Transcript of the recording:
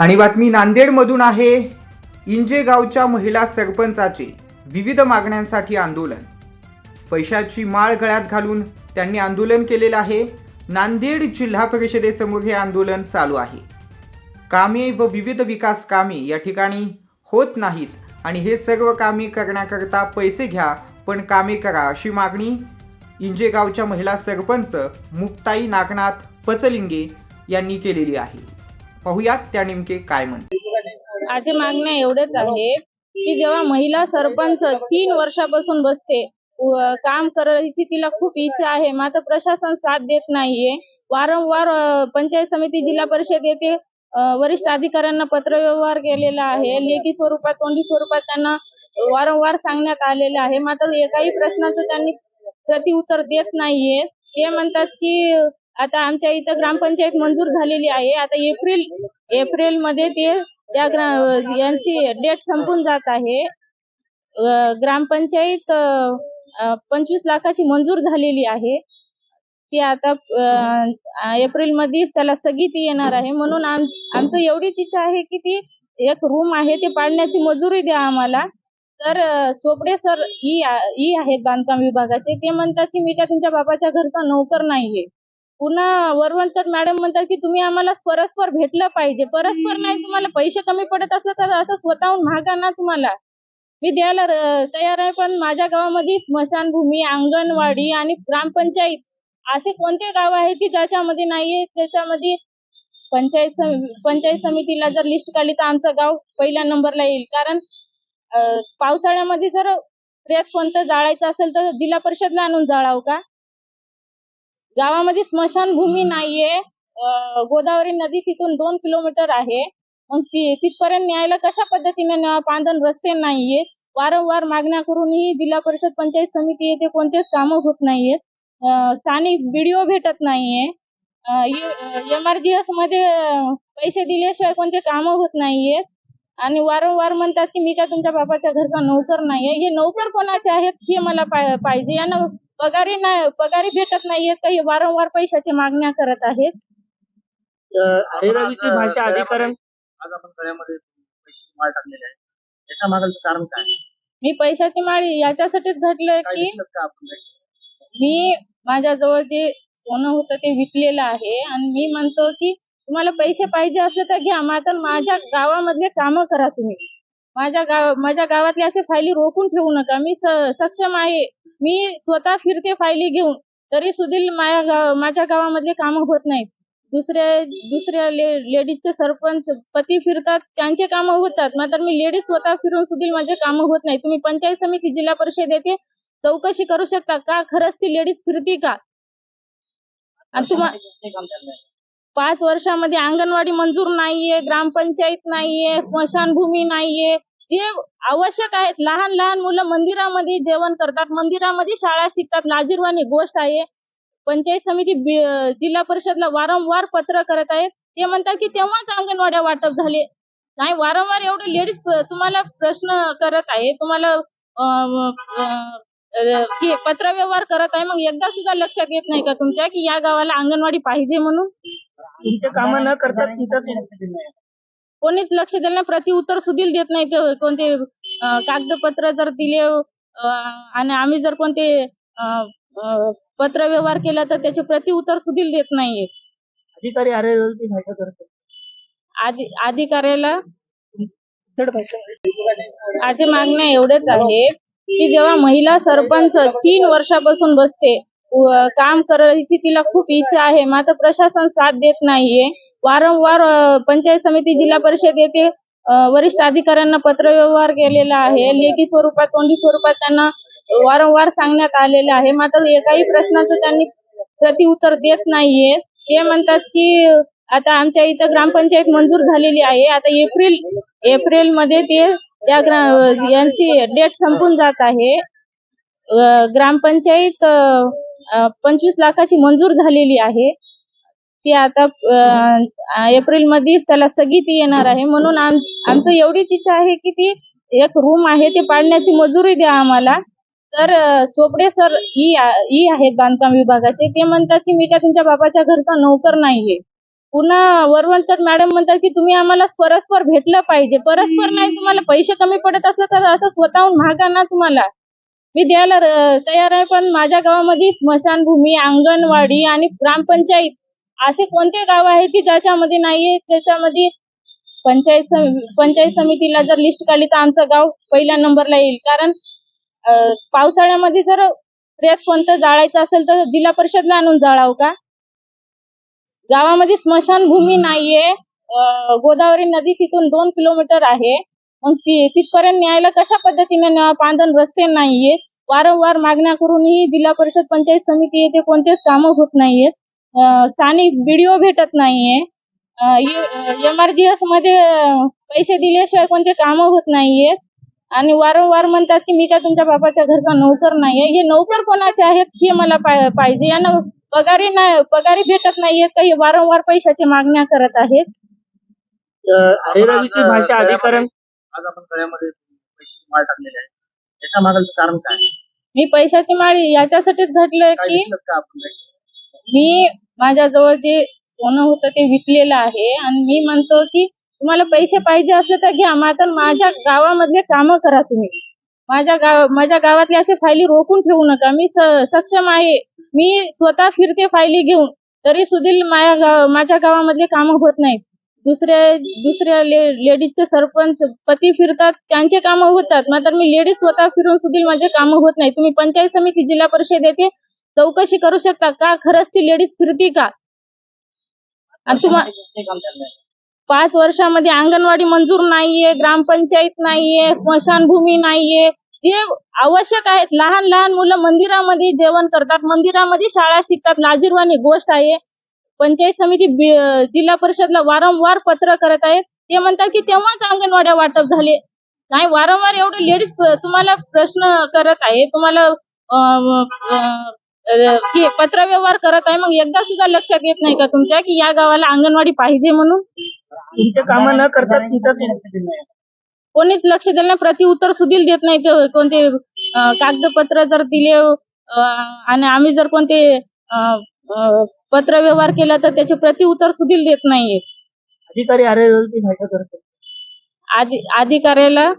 आणि बातमी नांदेडमधून आहे. इंजे गावच्या महिला सरपंचाचे विविध मागण्यांसाठी आंदोलन. पैशाची माळ गळ्यात घालून त्यांनी आंदोलन केलेलं आहे. नांदेड जिल्हा परिषदेसमोर हे आंदोलन चालू आहे. कामे व विविध विकास कामे या ठिकाणी होत नाहीत आणि हे सर्व कामे करण्याकरता पैसे घ्या पण कामे करा अशी मागणी इंजेगावच्या महिला सरपंच मुक्ताई नागनाथ पचलिंगे यांनी केलेली आहे. पाहुयात त्या नेमके काय म्हणते माझे मागण्या एवढेच आहे की जेव्हा महिला सरपंच तीन वर्षापासून बसते काम करायची तिला खूप इच्छा आहे मात्र प्रशासन साथ देत नाहीये. वारंवार पंचायत समिती जिल्हा परिषद येथे वरिष्ठ अधिकाऱ्यांना पत्रव्यवहार केलेला आहे. लेखी स्वरूपात तोंडी स्वरूपात त्यांना वारंवार सांगण्यात आलेलं आहे. मात्र एकाही प्रश्नाचं त्यांनी प्रतिउत्तर देत नाहीये. ते म्हणतात की आता आमच्या इथं ग्रामपंचायत मंजूर झालेली आहे. आता एप्रिल एप्रिलमध्ये ते त्या ग्रा यांची डेट संपून जात आहे. ग्रामपंचायत पंचवीस लाखाची मंजूर झालेली आहे. ती आता एप्रिलमध्ये त्याला स्थगिती येणार आहे. म्हणून आम आमचं एवढीच इच्छा आहे की ती एक रूम आहे ते पाडण्याची मजुरी द्या आम्हाला. तर चोपडे सर ई ई आहेत बांधकाम विभागाचे. ते म्हणतात की मी काय तुमच्या बाबाच्या घरचा नोकर नाहीये. पुन्हा वरवणकर मॅडम म्हणतात की तुम्ही आम्हाला परस्पर भेटलं पाहिजे. परस्पर नाही तुम्हाला पैसे कमी पडत असलं तर असं स्वतःहून मागा ना तुम्हाला. मी द्यायला तयार आहे पण माझ्या गावामध्ये स्मशानभूमी अंगणवाडी आणि ग्रामपंचायत असे कोणते गाव आहेत की ज्याच्यामध्ये नाहीये? त्याच्यामध्ये पंचायत सम- पंचायत समितीला जर लिस्ट काढली तर आमचं गाव पहिल्या नंबरला येईल. कारण पावसाळ्यामध्ये जर प्रेत कोणतं जाळायचं असेल तर जिल्हा परिषदला आणून जाळावं का? गावामध्ये स्मशानभूमी नाहीये. गोदावरी नदी तिथून दोन किलोमीटर आहे. मग ती तिथपर्यंत न्यायला कशा पद्धतीने न्यावं? पांदन रस्ते नाहीयेत वारंवार मागण्या करूनही जिल्हा परिषद पंचायत समिती येथे कोणतेच कामं होत नाहीयेत. स्थानिक बीडीओ भेटत नाहीये. एमआरजीएसमध्ये अ, पैसे दिल्याशिवाय कोणते कामं होत नाहीयेत आणि वारंवार म्हणतात की मी काय तुमच्या बापाच्या घरचा नोकर नाहीये. हे नोकर कोणाचे आहेत हे मला पाहिजे. यांना पगारी नाही पगारी भेटत नाहीयेत तर हे वारंवार पैशाची मागण्या करत आहेत. अरेरावीची भाषा अधिकरण आज आपण पैशाची माळ टाकलेली आहे. याच्या मागायचं कारण काय? मी पैशाची माळी याच्यासाठीच घडलंय काय की घेतलं का आपण? काही? मी माझ्याजवळ जे सोनं होतं ते विकलेलं आहे आणि मी म्हणतो की तुम्हाला पैसे पाहिजे असले तर घ्या मात्र माझ्या गावामधले कामं करा तुम्ही. माझ्या गाव माझ्या गावातले असे फायली रोखून ठेवू नका. मी स- सक्षम आहे. मी स्वतः फिरते फायली घेऊन. तरी सुधील माझ्या गाव माझ्या गावामधले कामं होत नाहीत. दुसऱ्या दुसऱ्या ले लेडीजचे सरपंच पती फिरतात त्यांचे कामं होतात. मात्र मी लेडीज स्वतः फिरून सुधील माझे कामं होत नाही. तुम्ही पंचायत समिती जिल्हा परिषद येथे चौकशी करू शकता का? खरंच ती लेडीज फिरती का? तुम्हा पाच वर्षामध्ये अंगणवाडी मंजूर नाहीये ग्रामपंचायत नाहीये स्मशानभूमी नाहीये. जे आवश्यक आहेत लहान लहान मुलं मंदिरामध्ये जेवण करतात. मंदिरामध्ये शाळा शिकतात. लाजीरवाणी गोष्ट आहे. पंचायत समिती जिल्हा परिषदला वारंवार पत्र करत आहेत. ते म्हणतात की तेव्हाच अंगणवाड्या वाटप झाले. नाही वारंवार एवढे लेडीज तुम्हाला प्रश्न करत आहे. तुम्हाला पत्र व्यवहार पत्रव्यवहार करत आहे. मग एकदा सुद्धा लक्षात येत नाही का तुमच्या की या गावाला अंगणवाडी पाहिजे म्हणून? तुमचे कामं न करता तुमच्या लक्ष दिलं नाही. कोणीच लक्ष दिलं नाही प्रतिउत्तर सुधील देत नाही ते कोणते कागदपत्र जर दिले आणि आम्ही जर कोणते अं, पत्रव्यवहार केला तर त्याचे प्रतिउत्तर सुधील देत नाहीये. अधिकारी भाषा आधी अधिकाऱ्याला माझे मागण्या एवढेच आहे की जेव्हा महिला सरपंच तीन वर्षापासून बसते काम करायची तिला खूप इच्छा आहे मात्र प्रशासन साथ देत नाहीये. वारंवार पंचायत समिती जिल्हा परिषद येथे वरिष्ठ अधिकाऱ्यांना पत्रव्यवहार केलेला आहे. लेखी स्वरूपात तोंडी स्वरूपात त्यांना वारंवार सांगण्यात आलेलं आहे. मात्र एकाही प्रश्नाचं त्यांनी प्रतिउत्तर देत नाहीये. ते म्हणतात की आता आमच्या इथं ग्रामपंचायत मंजूर झालेली आहे. आता एप्रिल एप्रिलमध्ये ते त्या ग्रा यांची डेट संपून जात आहे. ग्रामपंचायत पंचवीस लाखाची मंजूर झालेली आहे. ती आता एप्रिलमध्ये त्याला स्थगिती येणार आहे. म्हणून आम आमचं एवढीच इच्छा आहे की ती एक रूम आहे ते पाडण्याची मजुरी द्या आम्हाला. तर चोपडे सर ई ई आहेत बांधकाम विभागाचे. ते म्हणतात की मी काय तुमच्या बाबाच्या घरचा नोकर नाहीये. पुन्हा वरवंतर मॅडम म्हणतात की तुम्ही आम्हाला परस्पर भेटलं पाहिजे. परस्पर नाही तुम्हाला पैसे कमी पडत असलं तर असं स्वतःहून महागा ना तुम्हाला. मी द्यायला तयार आहे पण माझ्या गावामध्ये स्मशानभूमी अंगणवाडी आणि ग्रामपंचायत असे कोणते गाव आहे की ज्याच्यामध्ये नाहीये? त्याच्यामध्ये पंचायत सम- पंचायत समितीला जर लिस्ट काढली तर आमचं गाव पहिल्या नंबरला येईल. कारण पावसाळ्यामध्ये जर रेत कोणतं जाळायचं असेल तर जिल्हा परिषदला आणून जाळावं का? गावामध्ये स्मशानभूमी नाहीये. गोदावरी नदी तिथून दोन किलोमीटर आहे. मग ती तिथपर्यंत न्यायला कशा पद्धतीने न्यावा पांधन रस्ते नाहीयेत? वारंवार मागण्या करूनही जिल्हा परिषद पंचायत समिती येथे कोणतेच कामं होत नाहीयेत. स्थानिक बीडीओ भेटत नाहीये. एमआरजीएसमध्ये पैसे दिल्याशिवाय कोणते कामं होत नाहीयेत आणि वारंवार म्हणतात की मी काय तुमच्या बापाच्या घरचा नोकर नाहीये. हे नोकर कोणाचे आहेत हे मला पाहिजे. यांना पगारी नाही पगारी भेटत नाहीयेत तर हे वारंवार पैशाची मागण्या करत आहेत. अरेरावीची भाषा अधिकरण आज आपण गळ्यामध्ये पैशाची माळ टाकलेली आहे. याच्या मागायचं कारण काय? मी पैशाची माळी याच्यासाठीच घडलंय काय की काही? मी माझ्याजवळ जे सोनं होतं ते विकलेलं आहे. आणि मी म्हणतो की तुम्हाला पैसे पाहिजे असले तर घ्या मात्र माझ्या गावामधले कामं करा तुम्ही. माझ्या गाव माझ्या गावातले असे फायली रोखून ठेवू नका. मी स- सक्षम आहे. मी स्वतः फिरते फायली घेऊन. तरी सुधील माझ्या गाव माझ्या गावामधले कामं होत नाहीत. दुसऱ्या दुसऱ्या लेडीजचे सरपंच पती फिरतात त्यांचे कामं होतात. मात्र मी लेडीज स्वतः फिरून सुधील माझे कामं होत नाही तुम्ही पंचायत समिती जिल्हा परिषद येते चौकशी करू शकता का? खरंच ती लेडीज फिरती का? आणि पाच वर्षामध्ये अंगणवाडी मंजूर नाहीये ग्रामपंचायत नाहीये स्मशानभूमी नाहीये. जे आवश्यक आहेत लहान लहान मुलं मंदिरामध्ये जेवण करतात मंदिरामध्ये शाळा शिकतात लाजीरवाणी गोष्ट आहे. पंचायत समिती जिल्हा परिषदला वारंवार पत्र करत आहेत. ते म्हणतात की तेव्हाच अंगणवाड्या वाटप झाले. नाही वारंवार एवढे लेडीज तुम्हाला प्रश्न करत आहे. तुम्हाला हे पत्रव्यवहार करत आहे मग एकदा सुद्धा लक्षात येत नाही का तुमच्या की या गावाला अंगणवाडी पाहिजे म्हणून? तुमचे कामं न करता तुमच्या कोणीच लक्ष दिलं नाही प्रति उत्तर सुधील देत नाही ते कोणते कागदपत्र जर दिले आणि आम्ही जर कोणते अं, पत्रव्यवहार केला तर त्याचे प्रति उत्तर सुधील देत नाहीये. अधिकारी आधी अधिकाऱ्याला